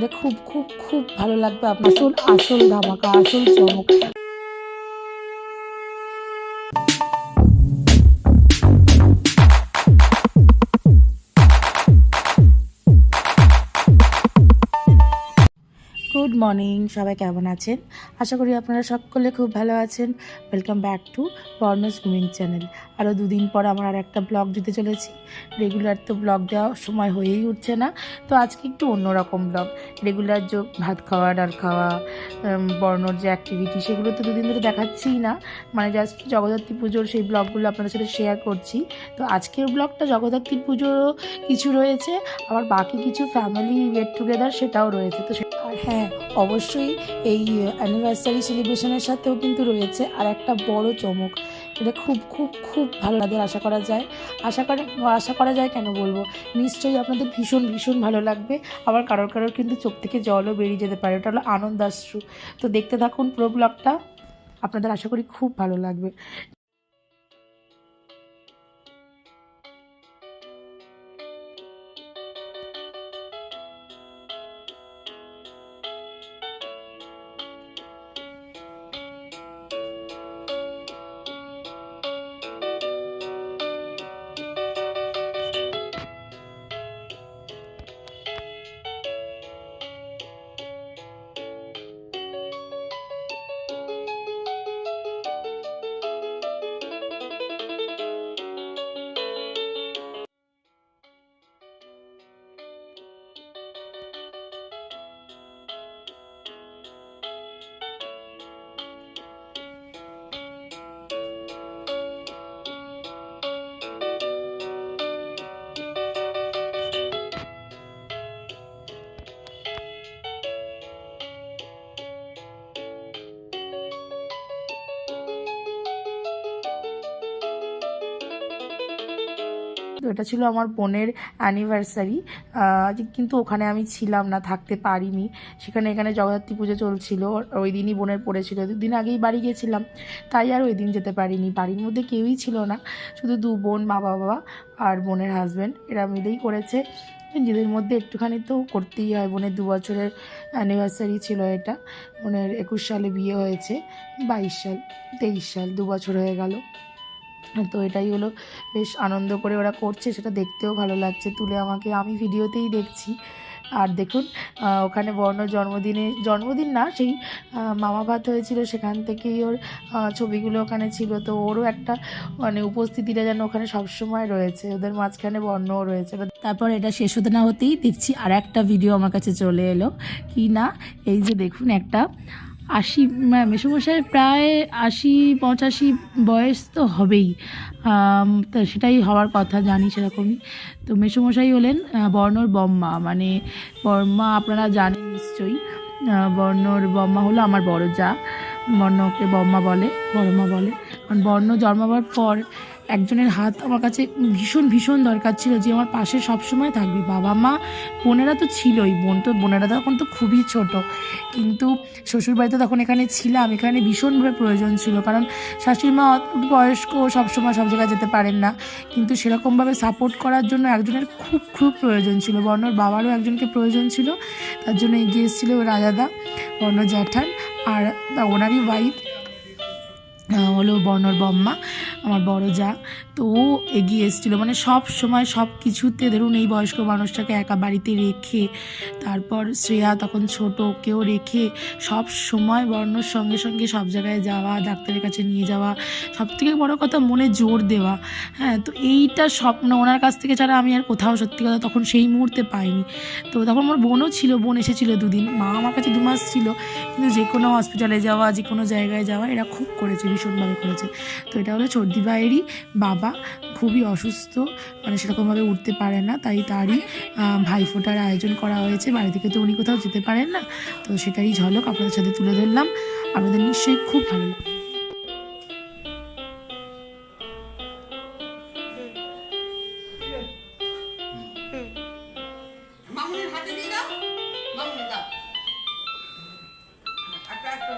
সেটা খুব খুব খুব ভালো লাগবে আপনার। আসল আসল ধামাকা, আসল চমক। গুড মর্নিং সবাই কেমন আছেন? আশা করি আপনারা সকলে খুব ভালো আছেন। ওয়েলকাম ব্যাক টু বর্ণস গ্রুমিং চ্যানেল আরও দুদিন পর আমার আর একটা ব্লগ দিতে চলেছি। রেগুলার তো ব্লগ দেওয়ার সময় হয়েই উঠছে না। তো আজকে একটু অন্যরকম ব্লগ রেগুলার যে ভাত খাওয়া, ডাল খাওয়া বর্ণর যে অ্যাক্টিভিটি সেগুলো তো দুদিন ধরে দেখাচ্ছিই না। মানে জাস্ট জগদ্ধাত্রী পুজোর সেই ব্লগগুলো আপনাদের সাথে শেয়ার করছি। তো আজকের ব্লগটা জগদ্ধাত্রী পুজোরও কিছু রয়েছে, আবার বাকি কিছু ফ্যামিলি গেট টুগেদার সেটাও রয়েছে। তো হ্যাঁ অবশ্যই এই অ্যানিভার্সারি সেলিব্রেশনের সাথেও কিন্তু রয়েছে আর একটা বড় চমক। এটা খুব খুব খুব ভালো লাগে, আশা করা যায়। আশা করে, আশা করা যায় কেন বলব? নিশ্চয়ই আপনাদের ভীষণ ভীষণ ভালো লাগবে। আবার কারোর কারোর কিন্তু চোখ থেকে জলও বেরিয়ে যেতে পারে। ওটা হলো আনন্দাশ্রু। তো দেখতে থাকুন পুরো ব্লগটা আপনাদের আশা করি খুব ভালো লাগবে। এটা ছিল আমার বোনের অ্যানিভার্সারি কিন্তু ওখানে আমি ছিলাম না, থাকতে পারিনি। সেখানে এখানে জগদ্ধাত্রী পুজো চলছিল ওই দিনই বোনের পড়েছিল। দুদিন আগেই বাড়ি গেছিলাম, তাই আর ওই দিন যেতে পারিনি। বাড়ির মধ্যে কেউই ছিল না, শুধু দু বোন, মা বাবা আর বোনের হাজব্যান্ড এরা মিলেই করেছে। নিজেদের মধ্যে একটুখানি তো করতেই হয়, বোনের দু বছরের অ্যানিভার্সারি ছিল এটা। বোনের একুশ সালে বিয়ে হয়েছে, বাইশ সাল, তেইশ সাল, দু বছর হয়ে গেল। তো এটাই হলো বেশ আনন্দ করে ওরা করছে, সেটা দেখতেও ভালো লাগছে। তুলে আমাকে, আমি ভিডিওতেই দেখছি। আর দেখুন ওখানে বর্ণ জন্মদিনে, জন্মদিন না, সেই মামা ভাত হয়েছিল, সেখান থেকেই ওর ছবিগুলো ওখানে ছিল। তো ওরও একটা মানে উপস্থিতিটা যেন ওখানে সবসময় রয়েছে। ওদের মাঝখানে বর্ণও রয়েছে। তারপর এটা শেষ হতে না হতেই দেখছি আর একটা ভিডিও আমার কাছে চলে এলো। কি না? এই যে দেখুন একটা আশি মেসোমশাইয়ের প্রায় আশি, পঁচাশি বয়স তো হবেই। তা সেটাই হওয়ার কথা, জানি সেরকমই। তো মেসোমশাই হলেন বর্ণর বম্মা। মানে বর্মা আপনারা জানেন নিশ্চয়ই। বর্ণর বম্মা হলো আমার বড় যা বর্ণকে বম্মা বলে, বর্মা বলে। কারণ বর্ণ জন্মাবার পর একজনের হাত আমার কাছে ভীষণ ভীষণ দরকার ছিল যে আমার পাশে সবসময় থাকবে। বাবা মা, বোনেরা তো ছিলই, বোন তো, বোনেরা তখন তো খুবই ছোট। কিন্তু শ্বশুরবাড়িতে তখন এখানে ছিলাম, এখানে ভীষণভাবে প্রয়োজন ছিল। কারণ শাশুড়ি মা বয়স্ক, সবসময় সব জায়গায় যেতে পারেন না। কিন্তু সেরকমভাবে সাপোর্ট করার জন্য একজনের খুব খুব প্রয়োজন ছিল। বর্ণর বাবারও একজনকে প্রয়োজন ছিল। তার জন্য এগিয়ে এসেছিল রাজাদা বর্ণ জ্যাঠান আর ওনারই ওয়াইফ হলো বর্ণর বম্মা। আমার বড় যা। তো ও এগিয়ে এসেছিল। মানে সব সময় সব কিছুতে ধরুন এই বয়স্ক মানুষটাকে একা বাড়িতে রেখে, তারপর শ্রেয়া তখন ছোট, ওকেও রেখে সব সময় বর্ণর সঙ্গে সঙ্গে সব জায়গায় যাওয়া, ডাক্তারের কাছে নিয়ে যাওয়া, সব থেকে বড় কথা মনে জোর দেওয়া। হ্যাঁ তো এইটা স্বপ্ন। ওনার কাছ থেকে ছাড়া আমি আর কোথাও সত্যি কথা তখন সেই মুহূর্তে পাইনি। তো তখন আমার বোনও ছিল, বোন এসেছিল দুদিন। মা আমার কাছে দু মাস ছিল, কিন্তু যে কোনো হসপিটালে যাওয়া, যে কোনো জায়গায় যাওয়া, এরা খুব করেছে, ভীষণভাবে করেছে। তো এটা হলো চর্দি ভাইয়েরই বাবা খুবই অসুস্থ মানে সেরকমভাবে উঠতে পারে না, তাই তারই ভাইফোঁটার আয়োজন করা হয়েছে। বাড়ি থেকে তো উনি কোথাও যেতে পারেন না, তো সেটারই ঝলক আপনাদের সাথে তুলে ধরলাম। আপনাদের নিশ্চয়ই খুব ভালো লাগবে। হাতে দাও দাও একটা একটা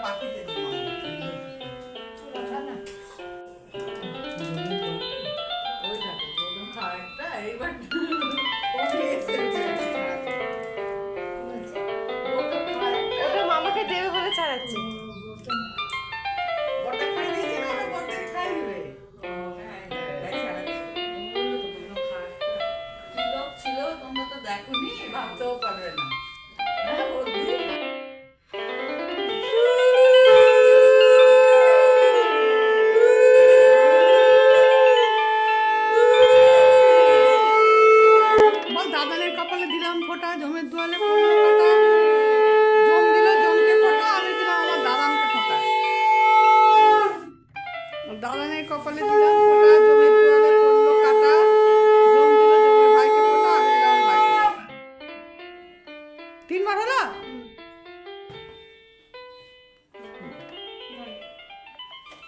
তিনবার হলো?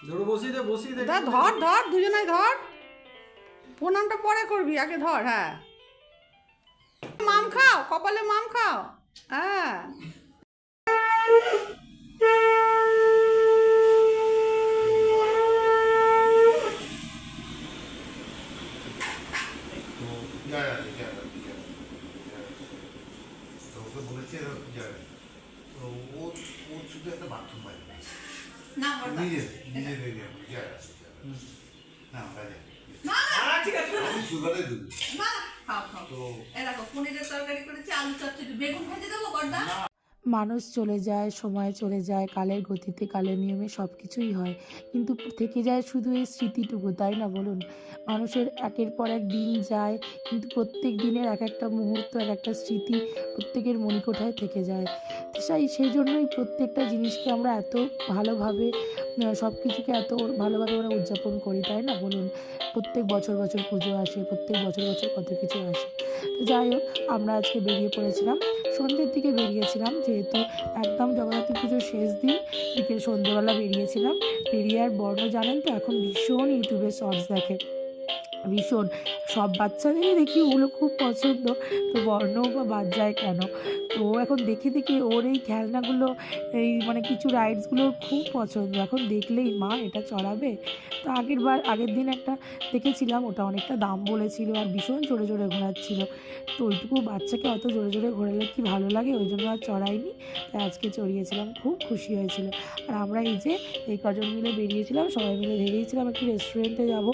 ধরো বসিয়ে দে বসিয়ে দে। দা ধর ধর দুজনাই ধর। প্রণামটা পরে করবি আগে ধর হ্যাঁ। মাম খাও কপালে মাম খাও হ্যাঁ। তরকারি করেছি আলু চচ্চড়ি বেগুন ভেজে দেবো বড়টা মানুষ চলে যায়, সময় চলে যায়, কালের গতিতে, কালের নিয়মে সব কিছুই হয়। কিন্তু থেকে যায় শুধু এই স্মৃতিটুকু, তাই না বলুন? মানুষের একের পর এক দিন যায়, কিন্তু প্রত্যেক দিনের এক একটা মুহূর্ত, এক একটা স্মৃতি প্রত্যেকের মণিকোঠায় থেকে যায়। সেই সেই জন্যই প্রত্যেকটা জিনিসকে আমরা এত ভালোভাবে সব কিছুকে এত ভালোভাবে আমরা উদযাপন করি, তাই না বলুন? প্রত্যেক বছর বছর পুজো আসে, প্রত্যেক বছর বছর কত কিছু আসে। যাই হোক, আমরা আজকে বেরিয়ে পড়েছিলাম। সন্ধ্যের দিকে বেরিয়েছিলাম, যেহেতু একদম জগদ্ধাত্রী পুজোর শেষ দিন, বিকেল সন্ধ্যেবেলা বেরিয়েছিলাম। বেরিয়ে আর বর্ণ জানেন তো, এখন ভীষণ ইউটিউবে শর্টস দেখে। ভীষণ। সব বাচ্চাদেরই দেখি, ওগুলো খুব পছন্দ। তো বর্ণ বা বাদ যায় কেন? তো এখন দেখে দেখে ওর এই খেলনাগুলো, এই মানে কিছু রাইডসগুলো খুব পছন্দ। এখন দেখলেই মা এটা চড়াবে। তো আগের বার, আগের দিন একটা দেখেছিলাম, ওটা অনেকটা দাম বলেছিল আর ভীষণ জোরে জোরে ঘোরাচ্ছিল। তো ওইটুকু বাচ্চাকে অত জোরে জোরে ঘোরালে কি ভালো লাগে? ওই জন্য আর চড়াইনি। তাই আজকে চড়িয়েছিলাম, খুব খুশি হয়েছিল। আর আমরা এই যে, এই কজন মিলে বেরিয়েছিলাম, সবাই মিলে বেরিয়েছিলাম একটি রেস্টুরেন্টে যাব।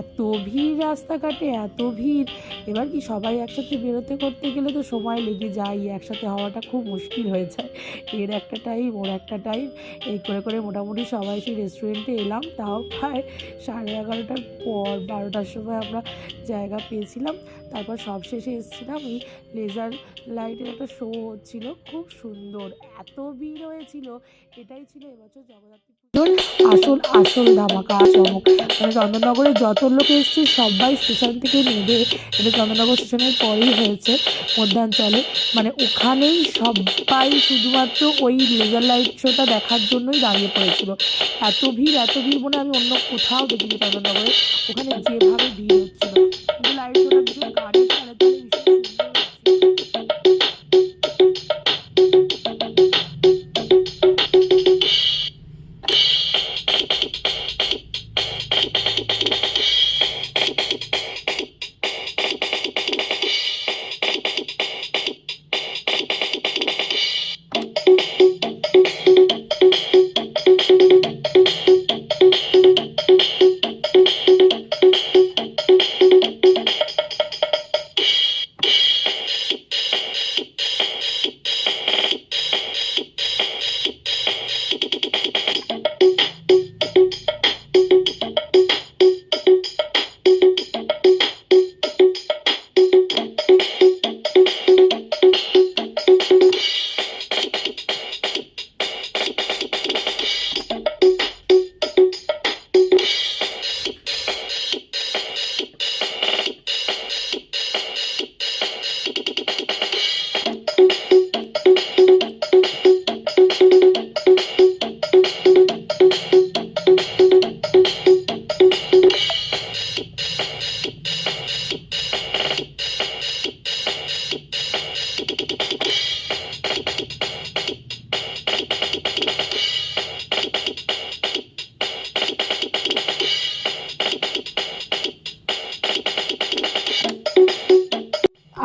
এত ভিড় রাস্তাঘাটে, এত ভিড়। এবার কি সবাই একসাথে বেরোতে করতে গেলে তো সময় লেগে যায় একসাথে হওয়াটা খুব মুশকিল হয়ে যায়। এর একটা টাইম ওর একটা টাইম এই করে করে মোটামুটি সবাই সেই রেস্টুরেন্টে এলাম। তাও প্রায় সাড়ে এগারোটার পর বারোটার সময় আমরা জায়গা পেয়েছিলাম। তারপর সব শেষে এসেছিলাম। এই লেজার লাইটের একটা শো হচ্ছিল খুব সুন্দর। এত ভিড় হয়েছিল। এটাই ছিল এবছর জগদ্ধাত্রী আসল আসল ধামাকা চমক মানে চন্দননগরে যত লোক এসছে, সবাই স্টেশন থেকে নেবে। এটা চন্দননগর স্টেশনের পরেই হয়েছে মধ্যাঞ্চলে। মানে ওখানেই সবাই শুধুমাত্র ওই লেজার লাইট শোটা দেখার জন্যই দাঁড়িয়ে পড়েছিল। এত ভিড় এত ভিড় মনে আমি অন্য কোথাও দেখিনি চন্দননগরে। ওখানে যেভাবে ভিড় হচ্ছিল। লাইট শোটা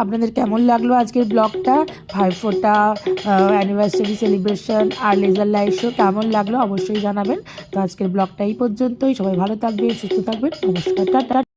আপনাদের কেমন লাগল আজকের ব্লগটা? ভাইফোঁটা অ্যানিভার্সারি সেলিব্রেশন আর লেজার লাইট শো কেমন লাগল অবশ্যই জানাবেন। তো আজকের ব্লগটা এই পর্যন্তই। সবাই ভালো থাকবেন, সুস্থ থাকবেন। নমস্কার, টাটা।